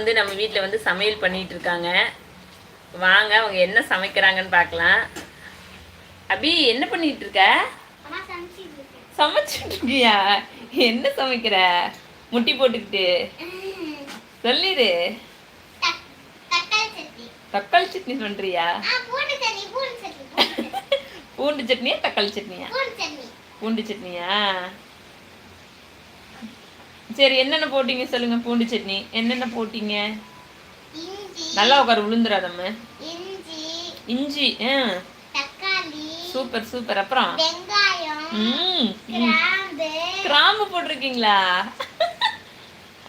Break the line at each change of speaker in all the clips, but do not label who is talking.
வந்து நம்ம வீட்டில் வந்து சமையல் பண்ணிட்டு இருக்காங்க வாங்க அவங்க என்ன சமைக்கிறாங்கன்னு பார்க்கலாம் அபி என்ன பண்ணிட்டு இருக்க
சமைச்சிட்டு
இருக்கியா என்ன சமைக்கிற? முட்டி போட்டுக்கிட்டு. சொல்லிடு.
தக்- தக்காளி சட்னி
பண்றியா
ஆ பூண்டு சட்னி பூண்டு சட்னி பூண்டு சட்னி.
பூண்டு சட்னியா தக்காளி சட்னியா?
பூண்டு சட்னி.
பூண்டு சட்னியா? சரி என்னென்ன போட்டீங்க சொல்லுங்க பூண்டு சட்னி. என்னென்ன போட்டீங்க? நல்லா உட்காரு விழுந்துடாதம்ம
இஞ்சி.
இஞ்சி ஆ.
தக்காளி.
Super super. அப்புறம்?
கிராம்பு.
போட்டிருக்கீங்களா?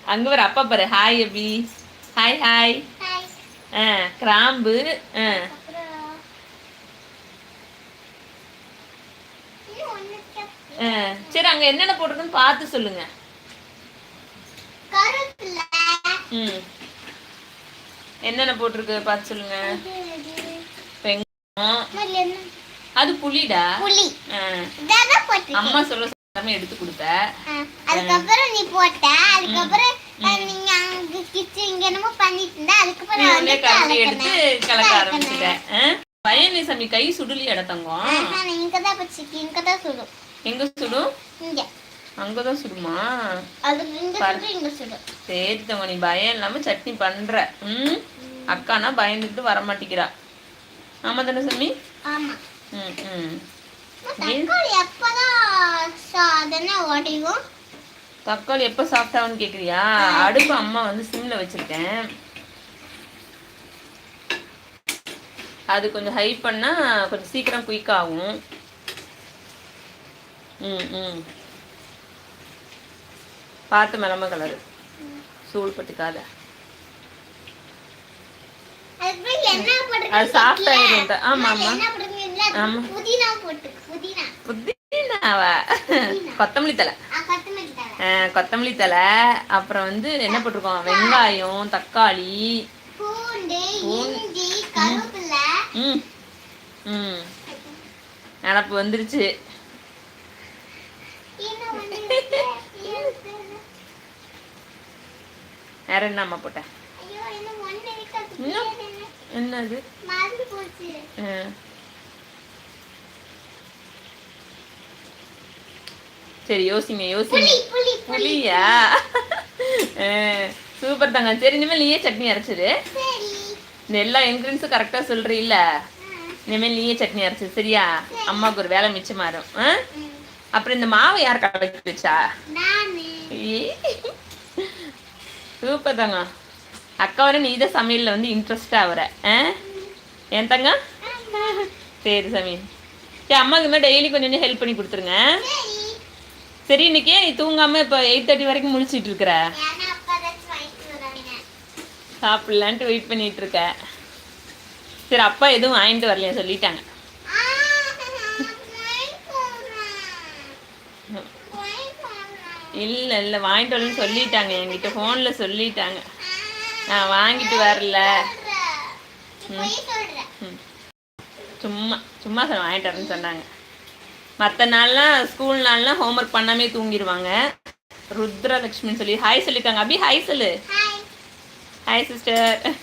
அங்க வர அப்பா பாரு. ஹாய் அபி. Hi hi. ஆ கிராம்பு ஆ. சரி அங்க என்னென்ன போட்டிருக்குன்னு பார்த்து சொல்லுங்க. ம். என்னென்ன போட்டிருக்கு? பார்த்து சொல்லுங்க. வெங்காயம்? அது புளிடா?
புளி.
அம்மா சொல்ல சொல்லாம எடுத்து கொடுத்த.
அதுக்கப்புறம் நீ போட்ட. அதுக்கப்புறம் நீங்க அங்க கிச்சன் இங்க என்னமோ பண்ணிட்டு இருந்த. அதுக்கப்புறம்
உடனே கரண்டி எடுத்து. கலக்க. ஆரம்பிச்சுட்டேன் பயனி சாமி கை சுடுலி தங்கம்?
ஆஹா, நான் இங்கதான் வச்சிருக்கேன். இங்கதான் சுடும்.
எங்க சுடும்?
இங்க.
அங்கதான் சுடுமா? சரி நீ பயம் இல்லாம சட்னி பண்ற. ம்? அக்கானா பயந்துட்டு வர மாட்டேங்கிறா ஆமா தானே சாமி?
ஆமா.
ம் ம்.
நான் தக்காளி
எப்போ சாப்பிட்டாவன்னு கேக்குறியா? அடுப்பு அம்மா வந்து சிம்ல வச்சிருக்கேன். அது கொஞ்சம் ஹை பண்ணா கொஞ்சம் சீக்கிரம் குயிக் ஆகும். ம் ம். பார்த்து மிளம கலரு. சூடு பட்டுக்காத. அது soft ஆயிரும் ஆமா, ஆமா. ஆமா. புதினாவா? கொத்தமல்லி தலை
கொத்தமல்லி
தலை அப்புறம் வந்து என்ன போட்டிருக்கோம்? வெங்காயம் தக்காளி. ம். ம். நினப்பு வந்துருச்சு
இன்னும் ஒண்ணு இருக்கு. இருக்கு.
வேற என்ன அம்மா போட்டேன்
ஐயோ இன்னும் ஒண்ணு இருக்கு அது பேர் என்ன?
என்னது?
மறந்து போச்சு.
அஹ். சரி யோசிங்க யோசிங்க.
புளி புளி புளி
புளியா? சூப்பர் தாங்க சரி இனிமேல் நீயே சட்னி அரைச்சிரு.
சரி.
இந்த எல்லா இன்க்ரீடியன்ஸும் கரெக்டாக சொல்றீல்ல? இனிமேல் நீயே சட்னி அரைச்சிரு சரியா? அம்மாவுக்கு ஒரு வேலை மிச்சமாறும். அப்புறம் இந்த மாவு யார் கலக்கி வச்சா? சூப்பர் தாங்க. அக்கா வர நீ தான் சமையலில் வந்து இன்ட்ரெஸ்டாக வர ஆ? ஏன் தங்க? சரி சாமி. சரி அம்மாவுக்கு இந்த டெய்லி கொஞ்சம் கொஞ்சம் ஹெல்ப் பண்ணி கொடுத்துருங்க.
சரி
இன்னைக்கு நீ தூங்காமல் இப்போ எயிட் தேர்ட்டி வரைக்கும் முழிச்சிட்டு இருக்கிற? சாப்பிட்லான்ட்டு வெயிட் பண்ணிட்டு இருக்க. சரி அப்பா எதுவும் வாங்கிட்டு வரலையா சொல்லிட்டாங்க
ஆ, வாங்கிட்டு வரேன். வாங்கிட்டு வரேன்.
இல்லை இல்லை வாங்கிட்டு வரலன்னு சொல்லிட்டாங்க. என்கிட்ட ஃபோனில் சொல்லிட்டாங்க. நான் வாங்கிட்டு வரல. சும்மா சும்மா சார் வாங்கிட்டு வரேன்னு சொன்னாங்க. மற்ற நாள்லாம் ஸ்கூல் நாள்லாம் ஹோம்ஒர்க் பண்ணாமே தூங்கிடுவாங்க ருத்ரலக்ஷ்மின்னு சொல்லி ஹாய் சொல்லிட்டாங்க அபி ஹாய் சொல்லு.
ஹாய்.
சிஸ்டர்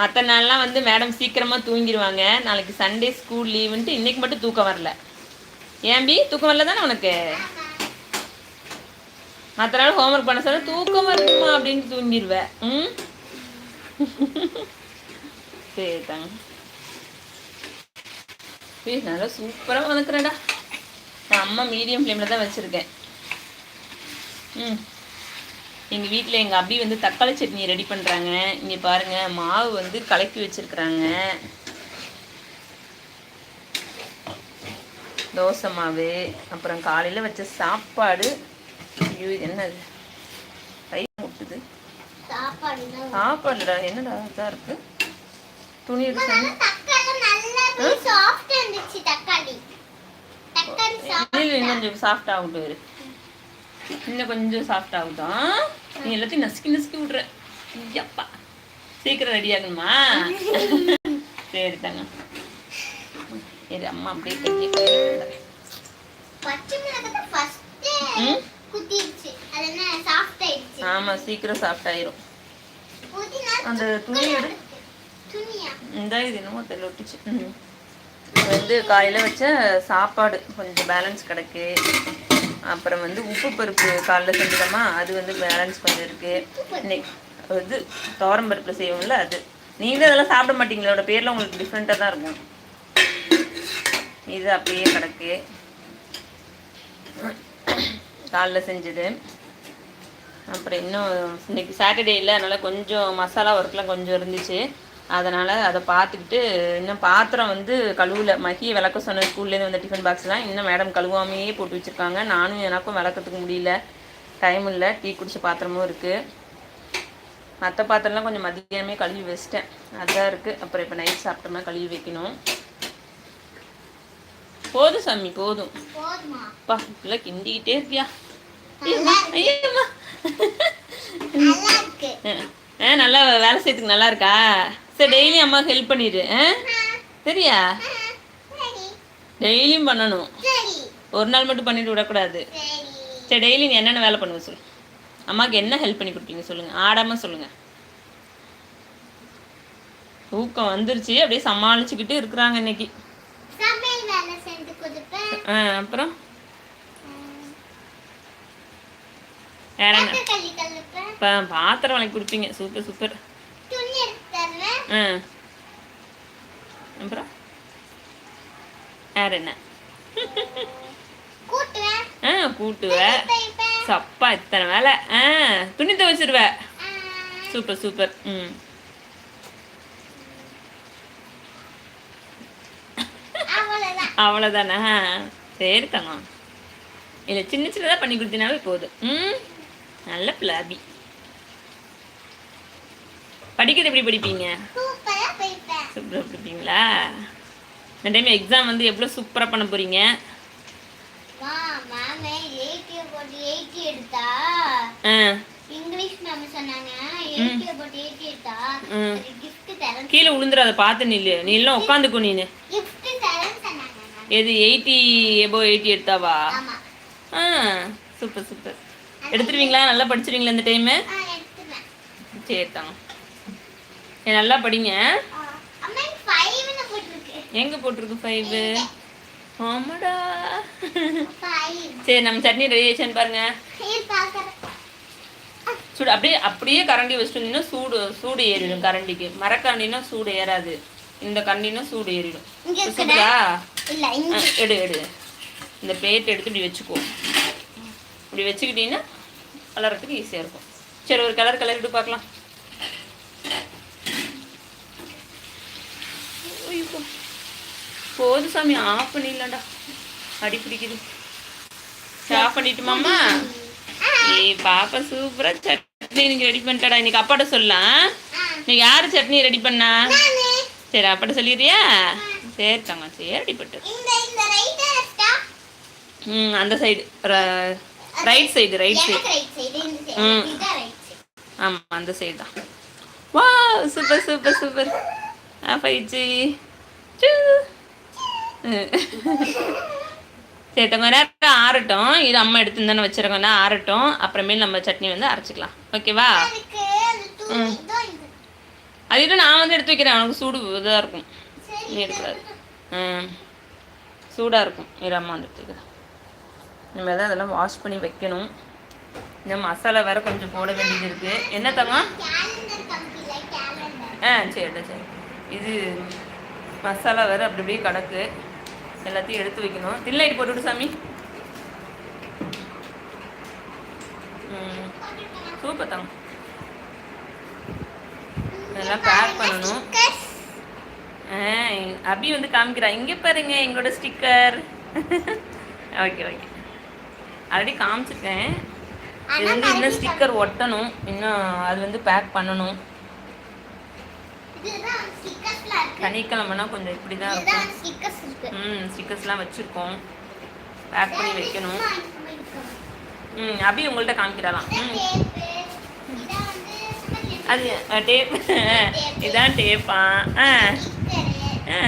மற்ற நாள்லாம் வந்து மேடம் சீக்கிரமாக தூங்கிடுவாங்க நாளைக்கு சண்டே ஸ்கூல் லீவுன்ட்டு இன்னைக்கு மட்டும் தூக்கம் வரல. ஏன் பி தூக்கம் வரல தானே உனக்கு. மற்ற நாள் ஹோம்ஒர்க் பண்ண சொல்ல தூக்கம் வருமா அப்படின்னு தூங்கிடுவேன் ம்? சரி தாங்க. ப்ளீஸ் நல்லா சூப்பராக வதக்குறேடா நான் அம்மா மீடியம் ஃப்ளேமில் தான் வச்சுருக்கேன். ம். எங்கள் வீட்டில் எங்கள் அபி வந்து தக்காளி சட்னி ரெடி பண்ணுறாங்க இங்கே பாருங்கள் மாவு வந்து கலக்கி வச்சுருக்குறாங்க. தோசை மாவு அப்புறம் காலையில் வச்ச சாப்பாடு ஐயோ இது என்னது? கை முட்டுது. சாப்பாடுடா என்னடா இதாக இருக்கு? துணி கொஞ்சம் சாஃப்ட் ஆகட்டும் இரு. இன்னும் கொஞ்சம் சாஃப்ட் ஆகட்டும் நீ எல்லாத்தையும் நசுக்கி நசுக்கி விட்ற. ஐயப்பா. சீக்கிரம் ரெடி ஆகணுமா? சரி தாங்க. சரி அம்மா அப்படியே கையை ஆமாம் சீக்கிரம் சாஃப்ட் ஆயிரும். அந்த துணி எடு. இந்த இது என்னமோ தெரியல ஒட்டிச்சு. வந்து காலையில் வச்ச சாப்பாடு. கொஞ்சம் பேலன்ஸ் கிடக்கு. அப்புறம் வந்து உப்பு பருப்பு காலைல செஞ்சிடமா அது வந்து பேலன்ஸ் கொஞ்சம் இருக்கு. இன்னைக்கு இது பருப்பில் செய்வோம்ல அது. நீங்களும் அதெல்லாம் சாப்பிட மாட்டீங்களா அதோட பேர்லாம் உங்களுக்கு டிஃப்ரெண்ட்டாக தான் இருக்கும். இது அப்படியே கிடக்கு. காலைல செஞ்சது. அப்புறம் இன்னும் இன்னைக்கு சாட்டர்டே இல்லை அதனால் கொஞ்சம் மசாலா ஒர்க்லாம் கொஞ்சம் இருந்துச்சு. அதனால் அதை பார்த்துக்கிட்டு இன்னும் பாத்திரம் வந்து கழுவல. மகியை விளக்க சொன்ன ஸ்கூல்லேருந்து வந்த டிஃபன் பாக்ஸ்லாம் இன்னும் மேடம் கழுவாமையே போட்டு வச்சுருக்காங்க. நானும் எனக்கும் விளக்கத்துக்கு முடியல. டைம் இல்லை. டீ குடிச்ச பாத்திரமும் இருக்குது மற்ற பாத்திரம்லாம் கொஞ்சம் மதியானமே கழுவி வச்சிட்டேன். அதுதான் இருக்குது அப்புறம் இப்போ நைட் சாப்பிட்டோம்னா கழுவி வைக்கணும். போதும் சாமி போதும். அப்பா இல்லை கிண்டிக்கிட்டே இருக்கியா? ஐயம்மா. ஆ நல்லா வேலை செய்யறதுக்கு நல்லா இருக்கா? சரி டெய்லியும் அம்மா ஹெல்ப் பண்ணிடு. சரியா?
சரி.
டெய்லியும் பண்ணணும். ஒரு நாள் மட்டும் பண்ணிட்டு விடக்கூடாது.
சரி.
டெய்லி நீ என்னென்ன வேலை பண்ணுவ சொல்லு. அம்மாவுக்கு என்ன ஹெல்ப் பண்ணி கொடுப்பீங்க சொல்லுங்க. ஆடாம சொல்லுங்க. தூக்கம் வந்துருச்சு அப்படியே சமாளிச்சுக்கிட்டு இருக்கிறாங்க இன்னைக்கு.
சமையல் வேலை செஞ்சு கொடுப்பேன்.
ஆ அப்புறம்? வேற என்ன? பாத்திரம் வளைக்க கொடுப்பீங்க. Super super.
துணி தருவேன்.
ஆ. அப்புறம்? வேற என்ன? ஆ கூட்டுவ. சப்பா இத்தனை வேலை. ஆ துணி துவைச்சிருவ. Super super. ம். அவ்வளோதானே சரி தங்கம் இல்லை சின்ன சின்னதாக பண்ணி கொடுத்தீங்கனாவே போதும். ம் நல்ல பிளாபி படிக்கிறது எப்படி படிப்பீங்க? சூப்பராக படிப்பீங்களா? இந்த டைம் எக்ஸாம் வந்து எவ்வளோ சூப்பராக பண்ண போகிறீங்க கீழே விழுந்துடாத பார்த்து நில்லு. நீ எல்லாம் உட்காந்துக்கோ நீனு
கிஃப்ட் தரேன்னு சொன்னாங்க ma'am.
எது எயிட்டி எபோ எயிட்டி எடுத்தாவா? ஆ சூப்பர் சூப்பர் எடுத்துருவீங்களா? நல்லா படிச்சிருவீங்களா இந்த டைமு சரி தாங்க. சரி நல்லா படிங்க. எங்கே போட்டிருக்கு ஃபைவு ஆமாடா. சரி நம்ம சட்னி ரெடி ஆயிடுச்சான்னு பாருங்க. சூடு அப்படியே அப்படியே கரண்டி வச்சுட்டு சூடு சூடு ஏறிடும் கரண்டிக்கு. மரக்கரண்டினா சூடு ஏறாது. இந்த கரண்டினா சூடு ஏறிடும். எடு எடு. இந்த பிளேட் எடுத்து இப்படி வச்சுக்கோ. இப்படி வச்சுக்கிட்டீங்கன்னா கலர்றதுக்கு ஈஸியாக இருக்கும். சரி ஒரு கலர் கலர் விட்டு பார்க்கலாம். போதும் சாமி ஆஃப் பண்ணிடலாம்டா. அடி பிடிக்குது. ஆஃப் பண்ணிட்டுமாம்மா ஏய் பாப்பா சூப்பரா சட்னி இன்னைக்கு ரெடி பண்ணிட்டாடா. இன்னைக்கு அப்பாட்ட சொல்லலாம். இன்னைக்கு யாரு சட்னி ரெடி பண்ணா. சரி அப்பாட்ட சொல்லிடுறியா? சரி தங்க சரி ரெடி பண்ணிட்டு
இந்த இந்த ரைட் லெஃப்டா
ம் அந்த side right side right side ம். ஆமாம் அந்த சைடு தான். வா சூப்பர் சூப்பர் சூப்பர் சூ. ம். சரி கொஞ்ச நேரம் ஆறட்டும். இது அம்மா எடுத்து தானே வச்சிருக்கோம்னா ஆறட்டும். அப்புறமேல் நம்ம சட்னி வந்து அரைச்சிக்கலாம். ஓகேவா
இது.
அது நான் வந்து எடுத்து வைக்கிறேன். அவனுக்கு சூடு இதாக இருக்கும். நீ எடுக்கூடாது சூடாக இருக்கும். இரு தான் இனிமேல் தான் அதெல்லாம் வாஷ் பண்ணி வைக்கணும். இந்த மசாலா வேற கொஞ்சம் போட வேண்டியது இருக்குது என்ன தங்கம்? ஆ சரிடா சரி. இது மசாலா வேற அப்படி அப்படியே கிடக்கு. எல்லாத்தையும் எடுத்து வைக்கணும். தில்லைட் போட்டுவிடு சாமி. சூப்பர் தாங்க இதெல்லாம் பேக் பண்ணணும். அபி வந்து காமிக்கிறா. இங்கே பாருங்க எங்களோட ஸ்டிக்கர் ஓகே ஓகே ஆல்ரெடி காமிச்சிருக்கேன். இது வந்து இன்னும் ஸ்டிக்கர் ஒட்டணும். இன்னும் அது வந்து பேக் பண்ணணும். சனிக்கிழமைனா கொஞ்சம் இப்படி தான் இருக்கும். ம் ஸ்டிக்கர்ஸ்லாம் வச்சுருக்கோம். பேக் பண்ணி வைக்கணும். ம் அபி உங்கள்கிட்ட காமிக்கிறாளாம். ம். அது டேப் இதான் டேப்பா ஆ
ஸ்டிக்கரு.
ஆ
இது என்னது?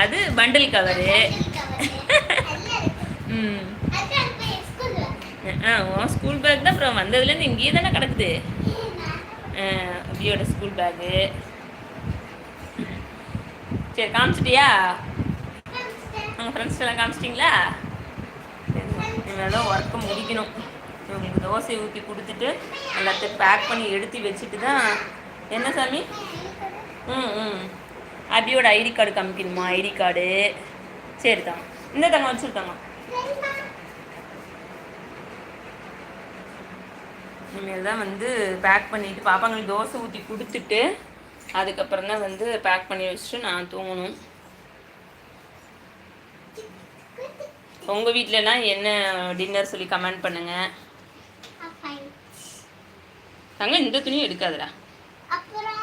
அது பண்டில் கவரு ம் ஆ உன் ஸ்கூல் பேக் தான் அப்புறம் வந்ததுலேருந்து இங்கேயே தானே கிடக்குது. ஆ, அபியோட ஸ்கூல் பேக்கு சரி காமிச்சிட்டியா? உங்கள் ஃப்ரெண்ட்ஸ் எல்லாம் காமிச்சிட்டிங்களா? இவ்வளோ ஒர்க்கை முடிக்கணும். இவங்களுக்கு தோசை ஊற்றி கொடுத்துட்டு எல்லாத்தையும் பேக் பண்ணி எடுத்து வச்சுட்டு தான். என்ன சாமி? அபியோட ஐடி கார்டு காமிக்கணுமா? ID card. சரி தாங்க இந்த தாங்க வச்சுருக்காங்க. இனிமேல் தான் வந்து பேக் பண்ணிட்டு பாப்பாங்களுக்கு தோசை ஊற்றி கொடுத்துட்டு அதுக்கப்புறம் தான் வந்து பேக் பண்ணி வச்சுட்டு நான் தூங்கணும். உங்கள் வீட்டிலலாம் என்ன டின்னர் சொல்லி கமெண்ட் பண்ணுங்க. தங்க இந்த துணியும் எடுக்காதடா.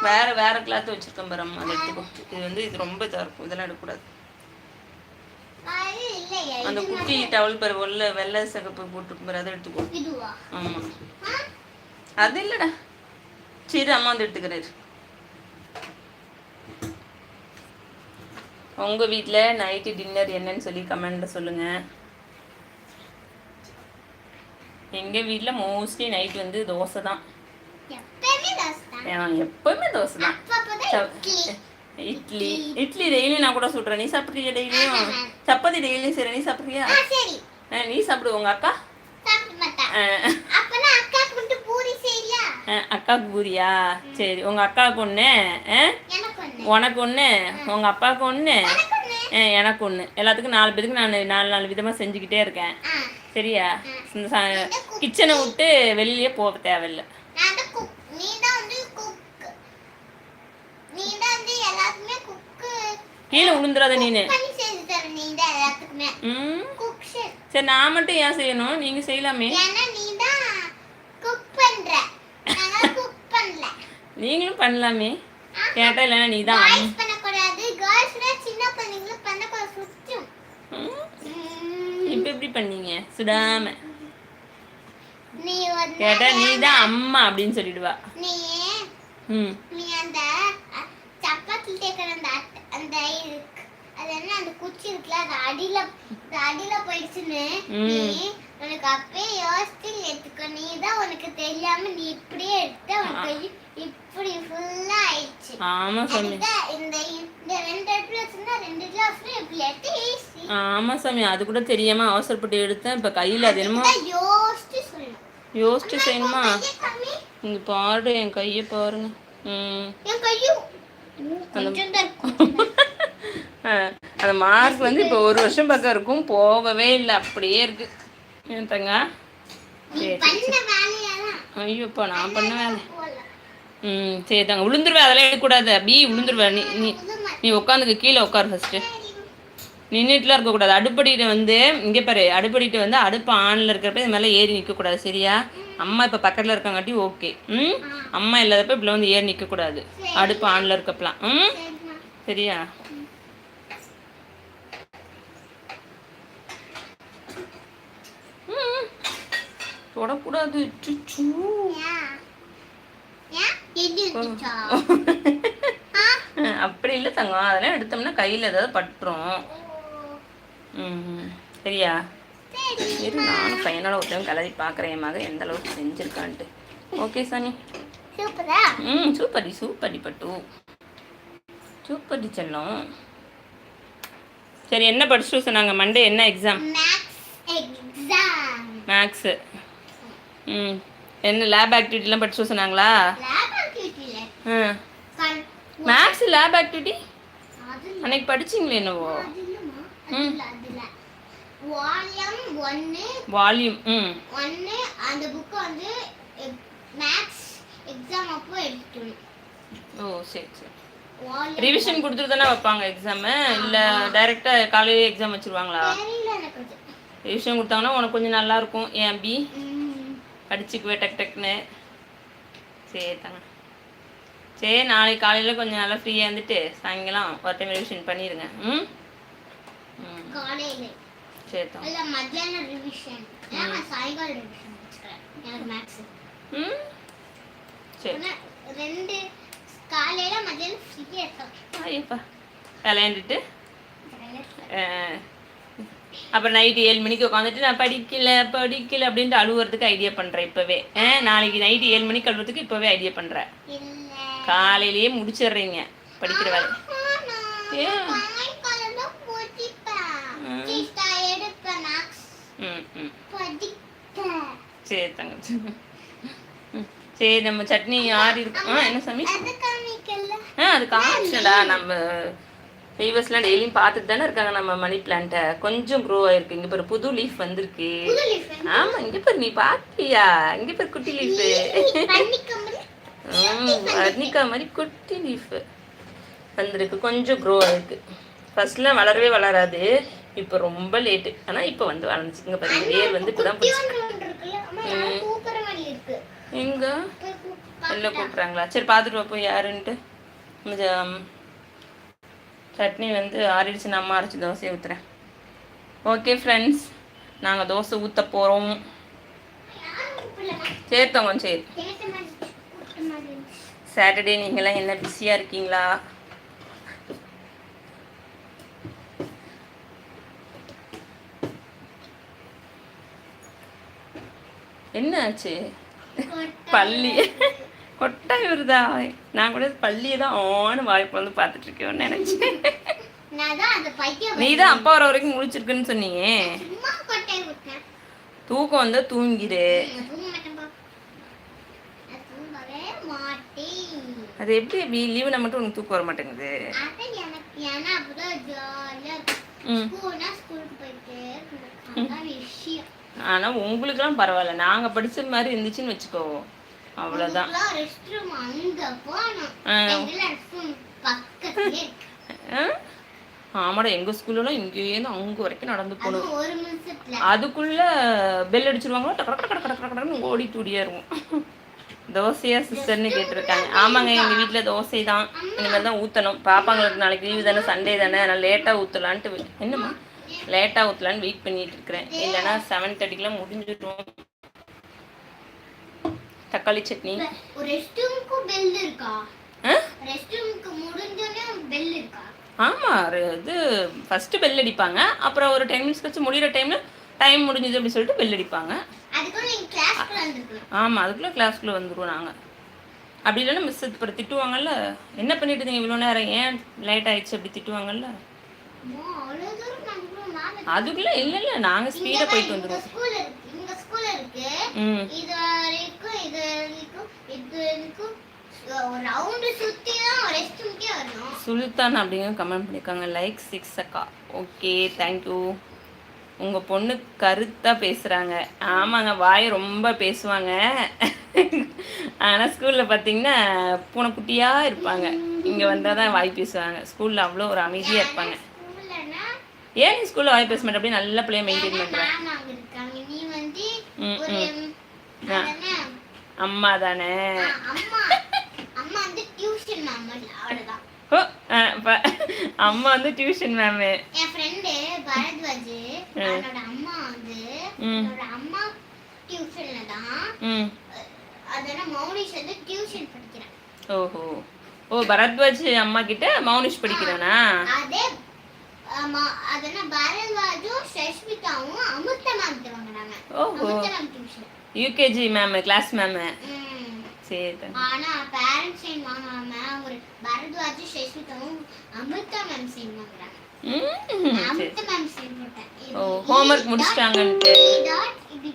வேற வேற கிளாத் வச்சிருக்கேன் பாரம் அதை எடுத்துக்கோ. இது வந்து இது ரொம்ப இதாக இருக்கும். இதெல்லாம் எடுக்கக்கூடாது. அந்த குட்டி டவல் பேர் வெள்ளை வெள்ளை சிகப்பு போட்டுருக்கும் பாரு அதை எடுத்துக்கோ. ஆமாம்? அது இல்லைடா. சரி அம்மா வந்து எடுத்துக்கிறாரு. உங்க வீட்டில் நைட்டு டின்னர் என்னன்னு சொல்லி கமெண்ட்ல சொல்லுங்க. எங்க வீட்டில் மோஸ்ட்லி நைட் வந்து தோசை தான். எப்பவுமே தோசை தான்
இட்லி.
இட்லி. டெய்லி நான் கூட சுடுறேன். நீ சாப்பிட்றியா டெய்லியும் சப்பாத்தி டெய்லியும் சரி நீ சாப்பிட்றியா? நீ சாப்பிடு. உங்க அக்கா? அக்காவுக்கு பூரியா? சரி. உங்க அக்காவுக்கு
ஒண்ணு.
உனக்கு ஒன்று உங்க அப்பாவுக்கு
எனக்கு ஒண்ணு.
எனக்கு ஒன்று எல்லாத்துக்கும் நாலு பேருக்கு நான் நாலு நாலு விதமாக செஞ்சுக்கிட்டே இருக்கேன். சரியா? கிச்சனை விட்டு வெளியிலேயே போக தேவையில்லை
நான் தான் cook. நீ தான் வந்து cook. நீ தான் வந்து எல்லாத்துக்குமே cook
கீழே விழுந்துடாத நீனு. சரி நான் மட்டும் ஏன் செய்யணும்? நீங்கள் செய்யலாமே. நீங்களும் பண்ணலாமே. கேட்டா இல்லைன்னா நீ தான். இப்போ எப்படி பண்ணீங்க? சுடாம. கேட்டா நீ தான் அம்மா அப்படின்னு சொல்லிடுவா.
நீ
ம்.
நீ அந்த சப்பாத்தி தேக்கிற அந்த அந்த அது என்ன அந்த குச்சி இருக்குல்ல அது அடியில அது அடியில போயிடுச்சுன்னு நீ உனக்கு அப்பயே யோசிச்சு எடுத்துக்கோ நீ தான் உனக்கு தெரியாம நீ இப்படியே எடுத்து உனக்கு இப்படி ஃபுல்லா ஆயிடுச்சு.
ஆமாம் சாமி.
இந்த இந்த ரெண்டு இடத்துல வச்சிருந்தா ரெண்டு கிளாஸ்ல இப்படி எடுத்து ஈஸி
ஆமாம் சாமி அது கூட தெரியாம அவசரப்பட்டு எடுத்தேன். இப்போ கையில் அது என்னமோ
யோசிச்சு சொல்லணும்.
யோசிச்சு செய்யணுமா. இங்க பாரு என் கையை பாருங்க. ம்.
என் கையும்
அந்த மார்க் வந்து இப்போ ஒரு வருஷம் பக்கம் இருக்கும். போகவே இல்லை. அப்படியே இருக்கு. ஏன் தங்க?
நீ பண்ண வேலையெல்லாம்
ஐயோப்பா நான் பண்ண வேலை. ம் சரி தாங்க. விழுந்துருவேன் அதெல்லாம் எடுக்கக்கூடாது. அபி விழுந்துருவேன் நீ நீ நீ உட்காந்துக்கு கீழே உட்காரு ஃபஸ்ட்டு நின்றுட்டுலாம் இருக்கக்கூடாது. அடுப்படியிட்ட வந்து இங்கே பாரு அடுப்படிட்டு வந்து அடுப்பு ஆனில் இருக்கிறப்ப இது மேலே ஏறி நிற்கக்கூடாது சரியா? அம்மா இப்போ பக்கத்தில் இருக்கங்காட்டி ஓகே ம்? அம்மா இல்லாதப்ப இப்படி வந்து ஏறி நிற்கக்கூடாது அடுப்பு ஆனில் இருக்கப்பலாம். ம்? சரியா? தொடக்கூடாது. சுச்சு அப்படி இல்லை தங்கம். அதெல்லாம் எடுத்தோம்னா கையில் ஏதாவது பட்டுரும். ம். சரியா? இரு நானும் பையனோட ஒரு டைம் கலரி பார்க்குறேன் மகன் எந்த அளவுக்கு செஞ்சுருக்கான்ட்டு. ஓகே சாமி
சூப்பரா?
ம் சூப்பர்டி சூப்பர்டி பட்டு. சூப்பர்டி செல்லம். சரி என்ன படிச்சுட்டு சொன்னாங்க? மண்டே என்ன எக்ஸாம். மேக்ஸு ம். என்ன லேப் ஆக்டிவிட்டிலாம் படிச்சுட்டு சொன்னாங்களா? ம் மேக்ஸ் லேப் ஆக்டிவிட்டி அன்னைக்கு படிச்சிங்களே என்னவோ?
அது Volume ஒண்ணு,
வால்யூம் ம்.
ஒண்ணு அந்த book வந்து மேக்ஸ் எக்ஸாம் அப்போ எடுத்துக்கணும்
ஓ சரி சரி. ரிவிஷன் கொடுத்துட்டு தானே வைப்பாங்க எக்ஸாமு இல்லை டைரெக்டாக காலையிலே எக்ஸாம் வச்சிருவாங்களா?
தெரியல எனக்கு அது.
ரிவிஷன் கொடுத்தாங்கன்னா உனக்கு கொஞ்சம் நல்லா இருக்கும் ஏன் பி. படிச்சுக்குவே டக் டக்குன்னு. சரி தாங்க. சரி நாளைக்கு காலையில் கொஞ்சம் நல்லா ஃப்ரீயாக இருந்துட்டு சாயங்காலம் ஒரு டைம் ரிவிஷன் பண்ணிடுங்க ம்.
காலையில. மத்தியானம் ரிவிஷன் நான் சாயங்காலம் ரிவிஷன் வச்சுக்கிறேன் எனக்கு மேக்ஸ்
ம் சரி
ரெண்டு காலையில மத்தியானம் ஃப்ரீயா இருக்கும்
ஐயப்பா விளையாண்டுட்டு அப்புறம் நைட்டு ஏழு மணிக்கு உட்காந்துட்டு நான் படிக்கல படிக்கல அப்படின்ட்டு அழுவுறதுக்கு ஐடியா பண்ணுறேன் இப்போவே ஆ நாளைக்கு நைட்டு ஏழு மணிக்கு அழுவுறதுக்கு இப்போவே ஐடியா பண்ணுறேன் காலையிலேயே முடிச்சிடுறீங்க படிக்கிற வேலை ஏன்? சரி தங்கச்சி ம், சரி நம்ம சட்னி ஆறி இருக்கு. ஆ என்ன சாமி. ஆ அது காமிச்சடா நம்ம ஃபீவர்ஸ்லாம் டெய்லியும் பார்த்துட்டு தானே இருக்காங்க நம்ம மணி பிளான்ட்டை. கொஞ்சம் க்ரோ ஆயிருக்கு. இங்கே பாரு புது லீஃப் வந்திருக்கு.
புது leaf.
ஆமா இங்க பாரு நீ பாத்தியா? இங்க பாரு குட்டி லீஃப்
பண்ணிக்கோங்க.
வர்ணிகா மாதிரி குட்டி லீஃப் வந்திருக்கு. கொஞ்சம் க்ரோ ஆயிருக்கு. ஃபர்ஸ்ட்லாம் வளரவே வளராது. இப்போ ரொம்ப லேட்டு ஆனா இப்போ வந்து வளர்ந்துச்சுங்க பாருங்க வேர் வந்து இப்பதான்
குட்டி
பிடிச்சி எங்க? வெளில கூப்பிட்றாங்களா? சரி பார்த்துட்டு வைப்போம் யாருன்ட்டு. சட்னி வந்து ஆறிடுச்சு நான் அம்மா அரைச்சி தோசையை ஊற்றுறேன் ஓகே ஃப்ரெண்ட்ஸ் நாங்கள் தோசை ஊற்ற போகிறோம்? சேர்த்தவங்க சரி. சாட்டர்டே நீங்களாம் என்ன பிஸியாக இருக்கீங்களா? என்ன ஆச்சு? பள்ளி. கொட்டாய் வருதா நான் கூட பள்ளியை தான் ஆன வாய்ப்பு வந்து பார்த்துட்டு இருக்கேன்னு நினைச்சேன்
நான்
நீ தான் அப்பா வர வரைக்கும் முடிச்சிருக்குன்னு சொன்னீங்க. தூக்கம் வந்தா தூங்கிடு
நான். நான்.
அது எப்படி லீவுனா மட்டும் உனக்கு தூக்கம் வர மாட்டேங்குது. ம். ஆனால் உங்களுக்குலாம் பரவாயில்ல. நாங்கள் படிச்ச மாதிரி இருந்துச்சுன்னு வச்சுக்கோ. அவ்வளோதான்? ஆமாடா எங்கள் ஸ்கூல்லலாம் இங்கேருந்து அங்கே வரைக்கும் நடந்து போகணும். அதுக்குள்ள பெல் அடிச்சிருவாங்களோ? டக்கு டக்கு டக்கு டக்கு டக்குன்னு ஓடி தூடியா இருக்கும் தோசையா சிஸ்டர்னு கேட்டிருக்காங்க. ஆமாங்க எங்கள் வீட்டில் தோசை தான் இனிமேல் தான் ஊற்றணும் பாப்பாங்களுக்கு நாளைக்கு லீவு தானே சண்டே தானே. நான் லேட்டாக ஊற்றலான்ட்டு என்னம்மா? லேட்டாக ஊற்றலான்னு வெயிட் பண்ணிட்டு இருக்கிறேன் இல்லைன்னா செவன் தேர்ட்டிக்கெலாம் முடிஞ்சிடும் தக்காளி சட்னி. ஆமாம் இது ஃபஸ்ட்டு பெல் அடிப்பாங்க. அப்புறம் ஒரு டென் மினிட்ஸ் கழிச்சு முடிகிற டைமில் டைம் முடிஞ்சது அப்படின்னு சொல்லிட்டு பெல் அடிப்பாங்க. ஆமாம் அதுக்குள்ளே கிளாஸ்க்குள்ளே வந்துடுவோம் நாங்கள் அப்படி இல்லைன்னா மிஸ் அப்புறம் திட்டுவாங்கல்ல. என்ன பண்ணிட்டு இருந்தீங்க இவ்வளோ நேரம்? ஏன் லேட் ஆயிடுச்சு? அப்படி திட்டுவாங்கல்ல
அம்மா, அவ்வளவு தூரம் நாங்களும் நான்
அதுக்குள்ளே இல்லை இல்லை. நாங்கள் ஸ்பீடாக போயிட்டு வந்துடுவோம்
ஸ்கூல் இருக்கு. இங்க ஸ்கூல் இருக்கு. இது வரைக்கும் இது வரைக்கும் இது வரைக்கும்
சுல்தான் அப்படிங்கிற கமெண்ட் பண்ணியிருக்காங்க லைக் சிக்ஸ் அக்கா. ஓகே தேங்க்யூ உங்கள் பொண்ணு கருத்தாக பேசுகிறாங்க ஆமாங்க வாய் ரொம்ப பேசுவாங்க. ஆனால் ஸ்கூலில் பார்த்தீங்கன்னா பூனைக்குட்டியாக இருப்பாங்க. இங்கே வந்தால் தான் வாய் பேசுவாங்க. ஸ்கூலில் அவ்வளோ ஒரு அமைதியாக இருப்பாங்க. ஏன் நீ ஸ்கூலில் வாய் பேச மாட்டே அப்படியே நல்ல பிள்ளைய மெயின்டைன்.
அதென்ன,
அம்மா தானே?
அம்மா. வந்து டியூஷன் மேம் என் ஃப்ரெண்டு பரத்வாஜ் அவனோட அம்மா வந்து. என்னோட அம்மா டியூஷன்ல தான் மௌனிஷ் வந்து டியூஷன் படிக்கிறான்.
ஓஹோ. ஓ பரத்வாஜ் அம்மா கிட்ட மௌனிஷ் படிக்கிறானா?
அதே
யூகேஜி மேமு கிளாஸ் மேமு சரி.
ஆனா பேரண்ட்ஸ் சைன் வாங்காம ஒரு பரத்வாஜ் சஷ்மிதாவும் அமுத்த மேம் சைன் வாங்குறாங்க. அமுத்த மேம் சைன் போட்டேன்.
ஓ முடிச்சிட்டாங்கன்ட்டு.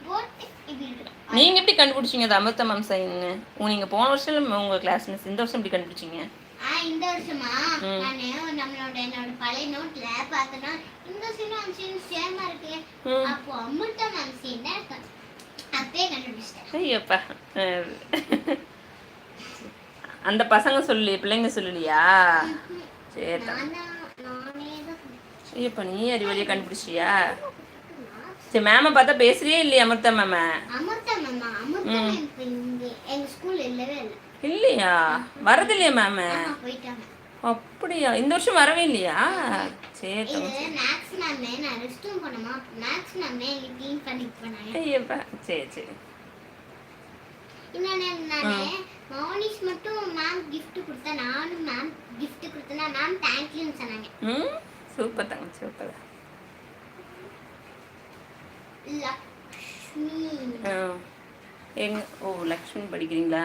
போட்டு இப்படி இருக்கு.
நீங்கள் எப்படி கண்டுபிடிச்சிங்க அது அமிர்த மேம் சைன்னு உங்க நீங்கள் போன வருஷம் உங்கள் கிளாஸ் மிஸ் இந்த வருஷம் எப்படி கண்டுபிடிச்சிங்க?
இந்த வருஷமா. நானு நம்மளோட என்னோட பழைய நோட்ல பார்த்தேன்னா இந்த சீனும் அந்த சீனும் சேமா இருக்கு. அப்போ அமிர்த மேம் சீன் தான் இருக்கு அப்பயே கண்டுபிடிச்சிட்டேன்.
ஐயப்பா. அந்த பசங்க சொல்லி பிள்ளைங்க சொல்லலையா? சரி ஐயப்பா நீ அறிவழியை கண்டுபிடிச்சியா சரி மேமை பார்த்தா பேசுறியே இல்லையா அமிர்தா மேம
அமிர்த மேமா அமிர்த எங்க ஸ்கூல்ல இல்லவே இல்லை.
இல்லையா? வரது இல்லையா மேம அப்படியா? இந்த வருஷம் வரவே இல்லையா? சரி சரி. சரி
மௌனிஷ் மட்டும் மேம் gift கொடுத்தா நானும் மேம் gift கொடுத்தேன்னா மேம் தேங்க்யூன்னு சொன்னாங்க.
ம்? சூப்பர் தங்க சூப்பர்.
லக்ஷ்மி.
எங்க ஓ லக்ஷ்மி படிக்கிறீங்களா?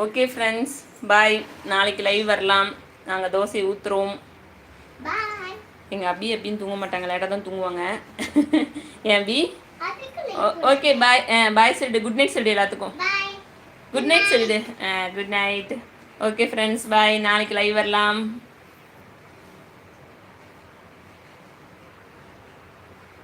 ஓகே ஃப்ரெண்ட்ஸ் பாய் நாளைக்கு லைவ் வரலாம். நாங்கள் தோசை ஊற்றுறோம் எங்கள் அபி அப்படின்னு தூங்க மாட்டாங்க. லேட்டாக தான் தூங்குவாங்க. ஏன்
அதுக்கு
ஓகே பாய் பாய் சொல்லிடு குட் நைட் சொல்லிடு எல்லாத்துக்கும். குட் நைட் சொல்லிடு good night okay friends bye நாளைக்கு லைவ் வரலாம்.